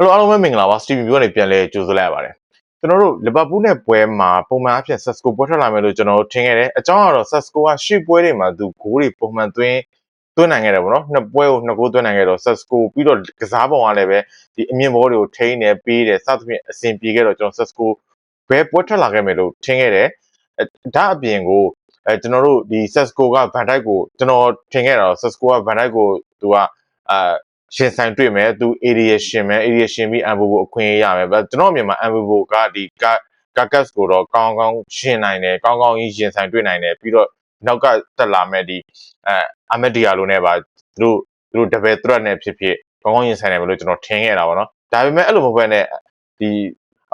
ဟယ်လိုအားလုံးပဲမင်္ဂလာပါစတီဗီမျိုးကနေပြန်လဲကြိုဆိုလိုက်ရပါတယ်ကျွန်တော်တို့လီဗာပူးနဲ့ပွဲမှာပုံမှန်အဖြစ်ဆက်စကိုပွဲထွက်လာမယ်လို့ကျွန်တော်တို့ထင်ခဲ့တယ်အကြောင်းကတော့ဆက်စကိုကရှေ့ပွဲတွေမှာသူဂိုးတွေပုံမှန်သွင်းသွင်းနိုင်ခဲ့တယ်ပေါ့နော်နှစ်ပွဲကိုနှစ်ဂိုးသွင်းနိုင်ခဲ့တော့ဆက်စကိုပြီးတော့ကစားပုံကလည်းပဲဒီအမြင့်ဘောတွေကိုထိန်းနေပေးတယ်စသဖြင့်အဆင်ပြေခဲ့တော့ကျွန်တော်ဆက်စကိုဘယ်ပွဲထွက်လာခဲ့မယ်လို့ထင်ခဲ့တယ်ဒါအပြင်ကိုအဲကျွန်တော်တို့ဒီ Sesco က Van Dijk ကိုကျွန်တော်ထင်ခဲ့တာတော့ Sesco က Van Dijk ကိုသူကအာ ရှင်ဆိုင်တွေ့မယ်သူ area ရှင်မယ် area ရှင်ပြီး Ambobo အခွင့်အရေးရမယ်ဗျကျွန်တော်မြင်မှာ Ambobo ကဒီကကာကတ်ကိုတော့ကောင်းကောင်းရှင်းနိုင်တယ်ကောင်းကောင်းကြီးရှင်ဆိုင်တွေ့နိုင်တယ်ပြီးတော့နောက်ကတက်လာမဲ့ဒီအဲအမက်ဒီယာလိုနဲ့ပါသူတို့သူတို့ double threat နဲ့ဖြစ်ဖြစ်ကောင်းကောင်းရင်ဆိုင်နိုင်မယ်လို့ကျွန်တော်ထင်ခဲ့တာပေါ့နော်ဒါပေမဲ့အဲ့လိုမဟုတ်ဘဲနဲ့ဒီ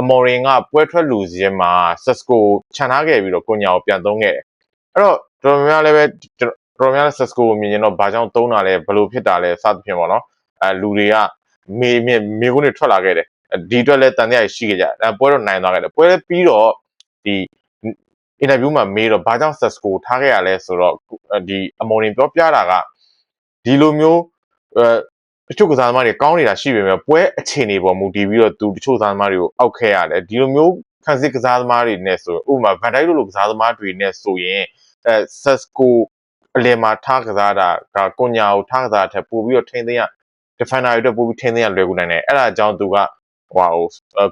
အမော်ရင်ကပွဲထွက်လူစီမှာ Sesco ခြံထားခဲ့ပြီးတော့ကိုညာကိုပြန်သုံးခဲ့တယ်အဲ့တော့တော်တော်များများလည်းပဲတော်တော်များများ Sesco ကိုမြင်ရင်တော့ဘာကြောင့်သုံးတာလဲဘယ်လိုဖြစ်တာလဲစသဖြင့်ပေါ့နော် အဲလူတွေကမေမေမေကုန်းတွေထွက်လာခဲ့တယ်ဒီအတွက်လည်းတန်တရားရှိခဲ့ကြတယ်ပွဲတော့နိုင်သွားခဲ့တယ်ပွဲပြီးတော့ဒီအင်တာဗျူးမှာမေးတော့ဘာကြောင့် Sesco ထားခဲ့ရလဲဆိုတော့ဒီအမော်ရင်ပြောပြတာကဒီလိုမျိုးအဲတချို့ကစားသမားတွေကောင်းနေတာရှိပေမဲ့ပွဲအခြေအနေပေါ်မူတည်ပြီးတော့သူတချို့ကစားသမားတွေကိုအောက်ခဲရတယ်ဒီလိုမျိုးခံစစ်ကစားသမားတွေနဲ့ဆိုဥပမာဗန်ဒိုက်လိုလိုကစားသမားတွေနဲ့ဆိုရင်အဲ Sesco အလယ်မှာထားကစားတာကကိုညာကိုထားကစားတဲ့ပို့ပြီးတော့ထိန်းသိမ်းရ defender တွေအတွက်ပို့ပြီးထိန်းသိမ်းရလွယ်ကူနိုင်တယ်အဲ့ဒါကြောင့်သူကဟို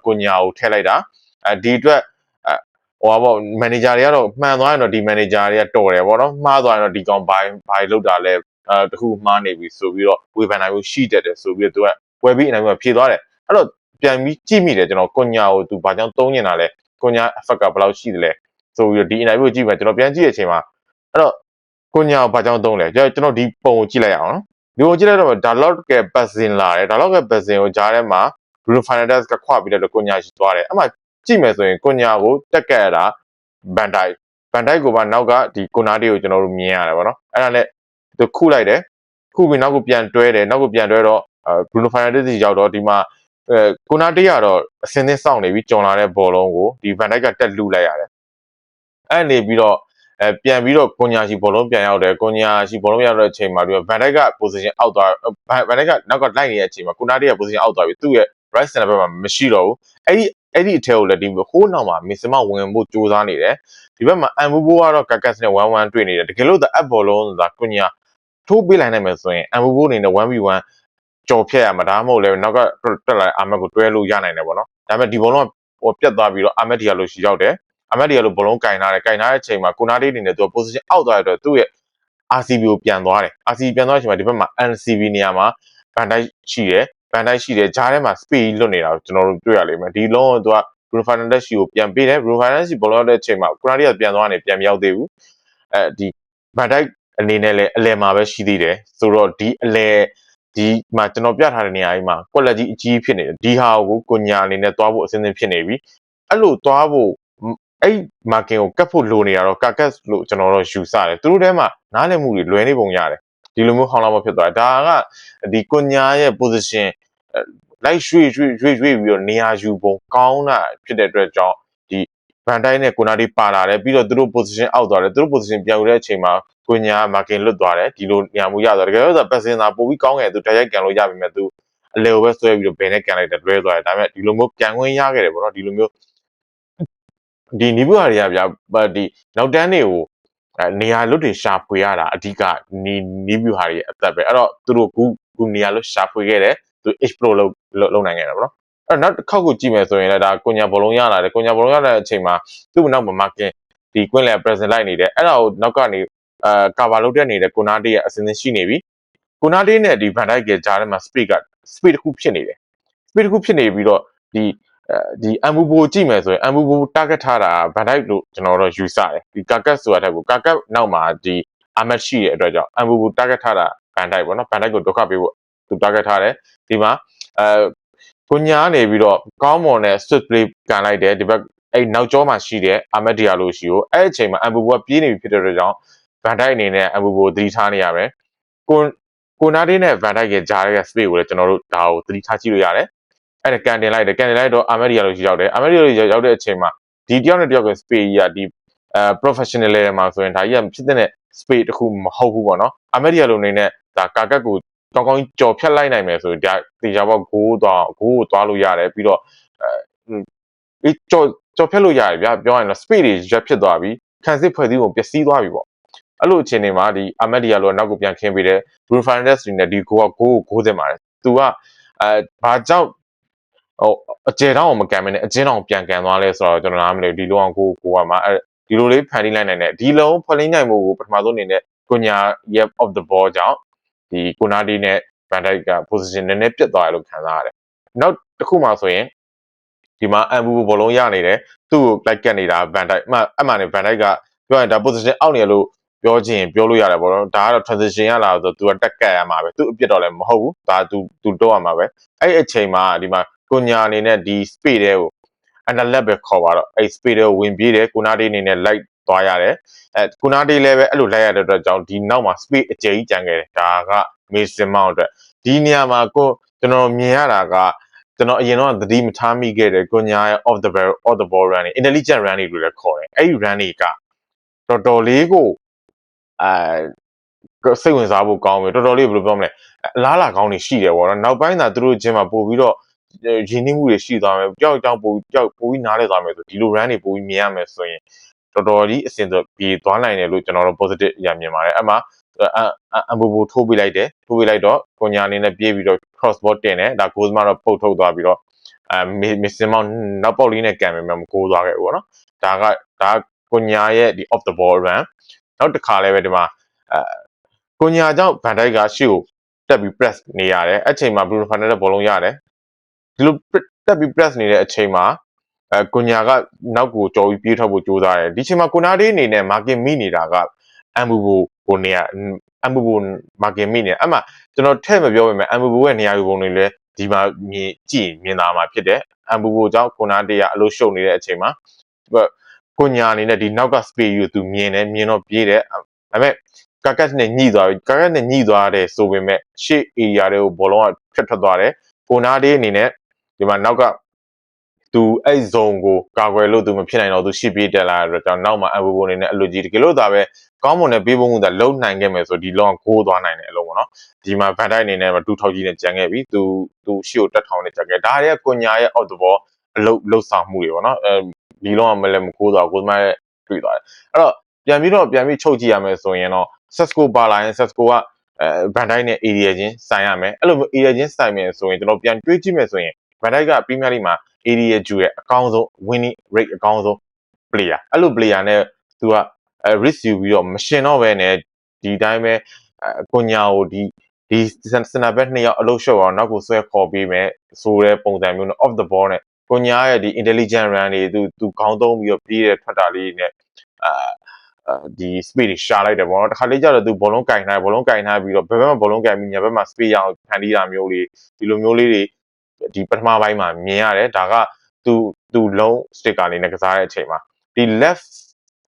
ကိုညာကိုထည့်လိုက်တာအဲဒီအတွက်ဟိုပါပေါ့မန်နေဂျာတွေကတော့မှန်သွားရင်တော့ဒီမန်နေဂျာတွေကတော်တယ်ပေါ့နော်မှားသွားရင်တော့ဒီကောင်ဘိုင်းဘိုင်းလောက်တာလဲအဲတခုမှားနေပြီဆိုပြီးတော့ဝေဖန်နိုင်လို့ရှိတတ်တယ်ဆိုပြီးတော့သူကပွဲပြီးအနိုင်မှာဖြေသွားတယ်အဲ့တော့ပြန်ပြီးကြည့်မိတယ်ကျွန်တော်ကိုညာကိုသူဘာကြောင့်သုံးနေတာလဲကိုညာ effect ကဘယ်လောက်ရှိသလဲဆိုပြီးတော့ဒီ interview ကြည့်မယ်ကျွန်တော်ပြန်ကြည့်တဲ့အချိန်မှာအဲ့တော့ကိုညာကိုဘာကြောင့်သုံးလဲကျွန်တော်ဒီပုံကိုကြည့်လိုက်အောင်နော် ဒီပုံကြည့်လိုက်တော့ဒါလော့ကယ်ပတ်စင်လာတယ်ဒါလော့ကယ်ပတ်စင်ကိုကြားထဲမှာ Bruno Fernandes ကခွပြီးတော့ကိုညာရှိသွားတယ်အဲ့မှာကြည့်မယ်ဆိုရင်ကိုညာကိုတက်ကက်ရတာဘန်ဒိုက်ဘန်ဒိုက်ကိုပါနောက်ကဒီကိုနာတီကိုကျွန်တော်တို့မြင်ရတယ်ဗောနော်အဲ့ဒါနဲ့သူခုလိုက်တယ်ခုပြီးနောက်ကိုပြန်တွဲတယ်နောက်ကိုပြန်တွဲတော့အဲဘရူနိုဖိုင်နယ်တစ်ရောက်တော့ဒီမှာအဲကိုနာတီကတော့အစင်းသင်းစောင့်နေပြီးကြော်လာတဲ့ဘောလုံးကိုဒီဘန်ဒိုက်ကတက်လူလိုက်ရတယ်အဲ့နေပြီးတော့ အဲပြန်ပြီးတော့ကွန်ညာရှိဘောလုံးပြန်ရောက်တယ်ကွန်ညာရှိဘောလုံးရောက်တဲ့အချိန်မှာဒီဗန်ဒိုက်က position အောက်သွားဗန်ဒိုက်ကနောက်ကလိုက်နေတဲ့အချိန်မှာကိုနာတီက position အောက်သွားပြီးသူ့ရဲ့ right center ဘက်မှာမရှိတော့ဘူးအဲ့ဒီအဲ့ဒီအထက်ကိုလည်းဒီဟိုးနောက်မှာမစ်စမဝင်ဖို့ကြိုးစားနေတယ်ဒီဘက်မှာအမ်ဘူဘိုကတော့ကကတ်နဲ့1-1တွေ့နေတယ်တကယ်လို့ the app ဘောလုံးဆိုတာကွန်ညာထိုးပေးလိုက်နိုင်မယ်ဆိုရင်အမ်ဘူဘိုအနေနဲ့ 1v1 ကြော်ဖြတ်ရမှာဒါမှမဟုတ်လည်းနောက်ကတက်လာတဲ့အာမက်ကိုတွဲလို့ရနိုင်တယ်ပေါ့နော်ဒါပေမဲ့ဒီဘောလုံးကဟိုပြတ်သွားပြီးတော့အာမက်ဒီယာလိုရှိရောက်တယ် အာမက်ဒီယာလိုဘောလုံးကင်ထားတယ်ကင်ထားတဲ့အချိန်မှာကိုနာတေးအနေနဲ့သူက position အောက်သွားတဲ့အတွက်သူ့ရဲ့ RCB ကိုပြန်သွားတယ် RCB ပြန်သွားတဲ့အချိန်မှာဒီဘက်မှာ NCB နေရာမှာဗန်ဒိုက်ရှိတယ်ဗန်ဒိုက်ရှိတယ်ဂျားထဲမှာ speed လွတ်နေတာကိုကျွန်တော်တို့တွေ့ရလိမ့်မယ်ဒီလုံးကသူက Bruno Fernandes ရှိကိုပြန်ပေးတယ် Bruno Fernandes ရှိဘောလုံးတဲ့အချိန်မှာ Kunaria ပြန်သွားနေပြန်မရောက်သေးဘူးအဲဒီဗန်ဒိုက်အနေနဲ့လည်းအလဲမှာပဲရှိသေးတယ်ဆိုတော့ဒီအလဲဒီမှာကျွန်တော်ပြထားတဲ့နေရာကြီးမှာ quality အကြီးဖြစ်နေတယ်ဒီဟာကိုကိုညာအနေနဲ့သွားဖို့အစင်းသင်းဖြစ်နေပြီအဲ့လိုသွားဖို့ အဲ့ marking ကိုကတ်ဖို့လိုနေရတော့ကာကတ်လို့ကျွန်တော်တို့ယူဆတယ်သူတို့ထဲမှာနားလည်မှုတွေလွယ်နေပုံရတယ်ဒီလိုမျိုးဟောင်းလာမဖြစ်သွားဒါကဒီကိုညာရဲ့ position လိုက်ရွှေ့ရွှေ့ရွှေ့ရွှေ့ပြီးတော့နေရာယူပုံကောင်းတာဖြစ်တဲ့အတွက်ကြောင့်ဒီဗန်တိုင်းနဲ့ကိုနာဒီပါလာတယ်ပြီးတော့သူတို့ position အောက်သွားတယ်သူတို့ position ပြောင်းတဲ့အချိန်မှာကိုညာမာကင်လွတ်သွားတယ်ဒီလိုနေရာမှုရသွားတယ်တကယ်လို့ဆိုပတ်စင်သာပို့ပြီးကောင်းခဲ့သူတိုက်ရိုက်ကန်လို့ရပြီမဲ့သူအလေကိုပဲဆွဲပြီးတော့ဘယ်နဲ့ကန်လိုက်တယ်လွဲသွားတယ်ဒါပေမဲ့ဒီလိုမျိုးကန်ခွင့်ရခဲ့တယ်ပေါ့နော်ဒီလိုမျိုး ဒီနီးဘူးဟာတွေကဗျာဒီနောက်တန်းတွေကိုနေရာလွတ်တွေရှာဖွေရတာအဓိကနီးနီးဘူးဟာတွေအသက်ပဲအဲ့တော့သူတို့ခုခုနေရာလွတ်ရှာဖွေခဲ့တယ်သူ explore လုပ်လုပ်နိုင်ခဲ့တာပေါ့နော်အဲ့နောက်တစ်ခေါက်ကိုကြည့်မယ်ဆိုရင်လည်းဒါကိုညာဘောလုံးရလာတယ်ကိုညာဘောလုံးရတဲ့အချိန်မှာသူ့နောက်မှာ marking ဒီ queen လည်း present လိုက်နေတယ်အဲ့ဒါကိုနောက်ကနေအာကာဗာလုပ်တဲ့နေတဲ့ကိုနာတေးရဲ့အစင်းစင်းရှိနေပြီကိုနာတေးနဲ့ဒီ van dijk ရဲ့ကြားထဲမှာ speed က speed တစ်ခုဖြစ်နေတယ် speed တစ်ခုဖြစ်နေပြီးတော့ဒီ ဒီအမ်ဘူဘိုကြည့်မယ်ဆိုရင်အမ်ဘူဘို target ထားတာဗန်ဒိုက်လို့ကျွန်တော်တို့ယူဆတယ်ဒီကာကတ်ဆိုတာတက်ကိုကာကတ်နောက်မှာဒီအာမက်ရှိရဲ့အတွက်ကြောင့်အမ်ဘူဘို target ထားတာဗန်ဒိုက်ပေါ့နော်ဗန်ဒိုက်ကိုဒုက္ခပေးဖို့သူ target ထားတယ်ဒီမှာအဲကိုညာနေပြီးတော့ကောင်းမွန်တဲ့ swift play ကန်လိုက်တယ်ဒီဘက်အဲ့နောက်ကျောမှာရှိတဲ့အာမက်ဒီယာလိုရှိကိုအဲ့အချိန်မှာအမ်ဘူဘိုကပြေးနေပြီဖြစ်တဲ့အတွက်ကြောင့်ဗန်ဒိုက်အနေနဲ့အမ်ဘူဘိုသတိထားနေရမယ်ကိုကိုနာတေးနဲ့ဗန်ဒိုက်ရဲ့ဂျားရဲ့ space ကိုလည်းကျွန်တော်တို့ဒါကိုသတိထားကြည့်လို့ရတယ် အဲ့ဒါကန်တင်လိုက်တယ်ကန်တင်လိုက်တော့အာမက်ဒီယာလိုရှိရောက်တယ်အာမက်ဒီယာလိုရောက်တဲ့အချိန်မှာဒီတယောက်နဲ့တယောက်က space ကြီးကဒီအဲ professional level မှာဆိုရင်ဒါကြီးကဖြစ်တဲ့ space တခုမဟုတ်ဘူးပေါ့နော်အာမက်ဒီယာလိုအနေနဲ့ဒါကာကတ်ကိုကောင်းကောင်းကြော်ဖြတ်လိုက်နိုင်မယ်ဆိုရင်ဒါတေချာပေါ့ဂိုးသွားဂိုးကိုသွားလို့ရတယ်ပြီးတော့အဲကြော်ကြော်ဖြတ်လို့ရတယ်ဗျာပြောရရင်တော့ speed တွေရက်ဖြစ်သွားပြီခံစစ်ဖွဲ့စည်းပုံပျက်စီးသွားပြီပေါ့အဲ့လိုအခြေအနေမှာဒီအာမက်ဒီယာလိုနောက်ကိုပြန်ခင်းပေးတယ် Bruno Fernandes တွေနဲ့ဒီကိုကကိုကိုဂိုးစင်ပါတယ်သူကအဲဘာကြောင့် ဟိုအကျေတောင်းကိုမကန်မနဲ့အချင်းတောင်ပြန်ကန်သွားလဲဆိုတော့ကျွန်တော်နားမလဲဒီလိုအောင်ကိုကိုကမှအဲဒီလိုလေးဖန်တီးလိုက်နိုင်တယ်ဒီလုံးဖွင့်လိမ့်နိုင်မှုကိုပထမဆုံးအနေနဲ့ကိုညာ yep of the ball ကြောင့်ဒီကိုနာဒီနဲ့ဗန်ဒိုက်က position နည်းနည်းပြတ်သွားတယ်လို့ခံစားရတယ်နောက်တစ်ခုမှဆိုရင်ဒီမှာအမ်ဘူဘောလုံးရနေတယ်သူ့ကိုလိုက်ကတ်နေတာဗန်ဒိုက်အမှအမှန်နဲ့ဗန်ဒိုက်ကပြောရင်ဒါ position အောက်နေရလို့ပြောချင်ပြောလို့ရတယ်ပေါ့နော်ဒါကတော့ transition ရလာဆိုသူကတက်ကတ်ရမှာပဲသူအပြစ်တော့လည်းမဟုတ်ဘူးဒါသူသူတော့ရမှာပဲအဲ့အချိန်မှာဒီမှာ ကိုညာအနေနဲ့ဒီ speed တွေကို underlap ပဲခေါ်ပါတော့အဲ့ speed တွေကိုဝင်ပြေးတယ်ကိုနာဒီအနေနဲ့ light သွားရတယ်အဲကိုနာဒီလည်းပဲအဲ့လိုလိုက်ရတဲ့အတွက်ကြောင့်ဒီနောက်မှာ speed အကျဉ်းကြီးကြံခဲ့တယ်ဒါက Mason Mount အတွက်ဒီနေရာမှာကိုကျွန်တော်မြင်ရတာကကျွန်တော်အရင်တော့သတိမထားမိခဲ့တယ်ကိုညာရဲ့ off the ball off the ball run တွေ intelligent run တွေလို့လည်းခေါ်တယ်အဲ့ဒီ run တွေကတော်တော်လေးကိုအဲစိတ်ဝင်စားဖို့ကောင်းပြီတော်တော်လေးဘယ်လိုပြောမလဲအလားလာကောင်းနေရှိတယ်ပေါ့နော်နောက်ပိုင်းသာသူတို့ချင်းမှာပို့ပြီးတော့ ရင်းနှီးမှုတွေရှိသွားမယ်ကြောက်ကြောက်ပို့ကြောက်ပို့ပြီးနားလဲသွားမယ်ဆိုဒီလို run တွေပို့ပြီးမြင်ရမယ်ဆိုရင်တော်တော်ကြီးအဆင်ပြေသွားနိုင်တယ်လို့ကျွန်တော်တို့ positive အရာမြင်ပါတယ်အဲ့မှာအဘူဘူထိုးပေးလိုက်တယ်ထိုးပေးလိုက်တော့ကိုညာအနေနဲ့ပြေးပြီးတော့ cross ball တင်တယ်ဒါကိုစမတော့ပုတ်ထုတ်သွားပြီးတော့အဲမစ်စင်မောင်နောက်ပေါက်လေးနဲ့ကန်မယ်မကိုးသွားခဲ့ဘူးပေါ့နော်ဒါကဒါကိုညာရဲ့ဒီ off the ball run နောက်တစ်ခါလည်းပဲဒီမှာအဲကိုညာကြောင့်ဗန်ဒိုက်ကရှေ့ကိုတက်ပြီး press နေရတယ်အဲ့ချိန်မှာ Bruno Fernandes ဘောလုံးရတယ် ဒီလိုတက်ပြီး press နေတဲ့အချိန်မှာအဲကိုညာကနောက်ကိုကြော်ပြီးပြေးထွက်ဖို့ကြိုးစားတယ်ဒီချိန်မှာကိုနာဒီအနေနဲ့ marking မိနေတာကအမ်ဘူဘူကိုနေရအမ်ဘူဘူ marking မိနေအဲ့မှာကျွန်တော်ထဲ့မပြောပေမဲ့အမ်ဘူဘူရဲ့နေရာယူပုံတွေလည်းဒီမှာမြင်ကြည့်မြင်သာမှာဖြစ်တယ်အမ်ဘူဘူကြောင့်ကိုနာဒီကအလို့ရှုပ်နေတဲ့အချိန်မှာကိုညာအနေနဲ့ဒီနောက်က space ယူသူမြင်တယ်မြင်တော့ပြေးတယ်ဒါပေမဲ့ကာကတ်နဲ့ညှိသွားပြီကာကတ်နဲ့ညှိသွားတယ်ဆိုပေမဲ့ရှေ့ area တွေကိုဘောလုံးကဖြတ်ထွက်သွားတယ်ကိုနာဒီအနေနဲ့ ဒီမှာနောက်ကသူအဲ့ zone ကိုကာကွယ်လို့သူမဖြစ်နိုင်တော့သူရှစ်ပြေးတက်လာတဲ့အတွက်ကြောင့်နောက်မှာအဘူဘူအနေနဲ့အလူကြီးတကယ်လို့ဒါပဲကောင်းမွန်တဲ့ပေးပုံမှုသာလုံနိုင်ခဲ့မယ်ဆိုဒီလောကဂိုးသွားနိုင်တယ်အလုံးပေါ့နော်ဒီမှာဗန်ဒိုက်အနေနဲ့တူထောက်ကြီးနဲ့ကြံခဲ့ပြီသူသူရှီကိုတက်ထောင်နဲ့ကြံခဲ့ဒါရဲ့ကိုညာရဲ့အောက်တဘောအလုတ်လှုပ်ဆောင်မှုတွေပေါ့နော်အဲဒီလောကမလဲမကိုးသွားကိုသမားရဲ့တွေ့သွားတယ်အဲ့တော့ပြန်ပြီးတော့ပြန်ပြီးချုပ်ကြည့်ရမယ်ဆိုရင်တော့ Sesco ပါလာရင် Sesco ကအဲဗန်ဒိုက်နဲ့ area ချင်းဆိုင်ရမယ်အဲ့လိုမျိုး area ချင်းဆိုင်မယ်ဆိုရင်ကျွန်တော်ပြန်တွေးကြည့်မယ်ဆိုရင် ဗန်ဒိုက်ကပရီးမီးယားလိမှာ area ကျူရဲ့အကောင်းဆုံး winning rate အကောင်းဆုံး player အဲ့လို player နဲ့သူက risk ယူပြီးတော့မရှင်တော့ဘဲနဲ့ဒီတိုင်းပဲကိုညာကိုဒီဒီစနဘက်နှစ်ယောက်အလုပ်ရှုပ်အောင်နောက်ကိုဆွဲခေါ်ပေးမယ်ဆိုတဲ့ပုံစံမျိုးနဲ့ off the ball နဲ့ကိုညာရဲ့ဒီ intelligent run တွေသူသူခေါင်းသုံးပြီးတော့ပြေးတဲ့ထွက်တာလေးနဲ့အာဒီ speed တွေရှာလိုက်တယ်ပေါ့နော်တခါလေးကျတော့သူဘောလုံးကင်ထားဘောလုံးကင်ထားပြီးတော့ဘယ်ဘက်မှာဘောလုံးကင်ပြီးညာဘက်မှာ speed ရအောင်ဖန်တီးတာမျိုးလေးဒီလိုမျိုးလေးတွေ ဒီပထမပိုင်းမှာမြင်ရတယ်ဒါကသူသူလုံး sticker လေးနဲ့ကစားတဲ့အချိန်မှာဒီ left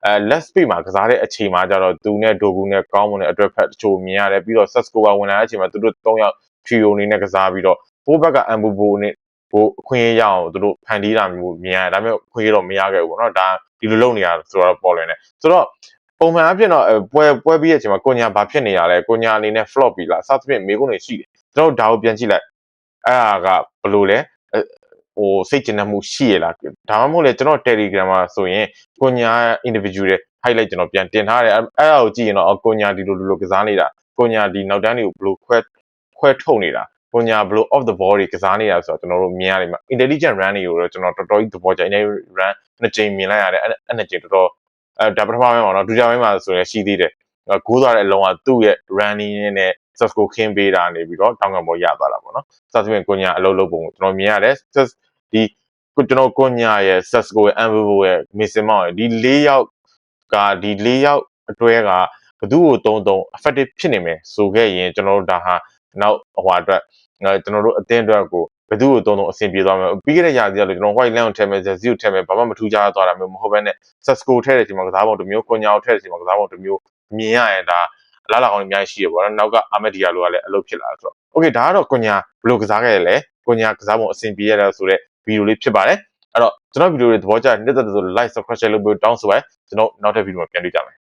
အဲ left speed မှာကစားတဲ့အချိန်မှာကျတော့သူနဲ့ဒိုကူနဲ့ကောင်းမွန်တဲ့အတွက်ဖက်တချို့မြင်ရတယ်ပြီးတော့ Sesco ကဝင်လာတဲ့အချိန်မှာသူတို့၃ယောက် trio အနေနဲ့ကစားပြီးတော့ဘိုးဘက်က Ambubo နဲ့ဘိုးအခွင့်အရေးရအောင်သူတို့ဖန်တီးတာမျိုးမြင်ရတယ်ဒါပေမဲ့အခွင့်အရေးတော့မရခဲ့ဘူးပေါ့နော်ဒါဒီလိုလုပ်နေရဆိုတော့ပေါ်လွင်တယ်ဆိုတော့ပုံမှန်အဖြစ်တော့ပွဲပွဲပြီးတဲ့အချိန်မှာကိုညာဘာဖြစ်နေရလဲကိုညာအနေနဲ့ flop ပြီလားစသဖြင့်မေးခွန်းတွေရှိတယ်ကျွန်တော်ဒါကိုပြန်ကြည့်လိုက် အဲ့ဒါကဘယ်လိုလဲဟိုစိတ်ကျဉ်မှုရှိရလားဒါမှမဟုတ်လေကျွန်တော် Telegram မှာဆိုရင်ကိုညာ individual တွေ highlight ကျွန်တော်ပြန်တင်ထားတယ်အဲ့ဒါကိုကြည့်ရင်တော့ကိုညာဒီလိုလိုကစားနေတာကိုညာဒီနောက်တန်းတွေကိုဘယ်လိုခွဲခွဲထုတ်နေတာကိုညာဘယ်လို off the ball တွေကစားနေတာဆိုတော့ကျွန်တော်တို့မြင်ရတယ်မှာ intelligent run တွေကိုတော့ကျွန်တော်တော်တော်ကြီးသဘောကျ intelligent run နှစ်ကြိမ်မြင်လိုက်ရတယ်အဲ့နှစ်ကြိမ်တော်တော်အဲဒါပထမပိုင်းမှာတော့ဒုတိယပိုင်းမှာဆိုရင်ရှိသေးတယ်ဂိုးသွားတဲ့အလုံးကသူ့ရဲ့ running နဲ့ Sasco ခင်းပေးတာနေပြီးတော့တောင်းကံပေါ်ရသွားတာပေါ့နော်စသဖြင့်ကိုညာအလုပ်လုပ်ပုံကိုကျွန်တော်မြင်ရတယ်ဒီကိုကျွန်တော်ကိုညာရဲ့ Sasco ရဲ့ Ambo ရဲ့ Mason Mount ရဲ့ဒီ၄ယောက်ကဒီ၄ယောက်အတွဲကဘသူ့ကိုတုံးတုံး effective ဖြစ်နေမယ်ဆိုခဲ့ရင်ကျွန်တော်တို့ဒါဟာနောက်ဟိုအတွက်ကျွန်တော်တို့အသင်းအတွက်ကိုဘသူ့ကိုတုံးတုံးအဆင်ပြေသွားမယ်ပြီးခဲ့တဲ့ရာသီကလည်းကျွန်တော် white line ကိုထည့်မယ် zero ထည့်မယ်ဘာမှမထူးခြားသွားတာမျိုးမဟုတ်ဘဲနဲ့ Sasco ထည့်တဲ့ချိန်မှာကစားပုံတစ်မျိုးကိုညာကိုထည့်တဲ့ချိန်မှာကစားပုံတစ်မျိုးမြင်ရရင်ဒါ လာလာအောင်အများကြီးရှိရပေါ့နော်နောက်ကအာမက်ဒီယာလိုကလည်းအလုပ်ဖြစ်လာဆိုတော့ okay ဒါကတော့ကိုညာဘယ်လိုကစားခဲ့ရလဲကိုညာကစားပုံအဆင်ပြေရတာဆိုတော့ဗီဒီယိုလေးဖြစ်ပါတယ်အဲ့တော့ကျွန်တော်ဗီဒီယိုတွေသဘောကျတဲ့နေ့သက်သက်ဆို like subscribe လုပ်ပြီးတောင်းဆိုပါကျွန်တော်နောက်ထပ်ဗီဒီယိုမှာပြန်တွေ့ကြမယ်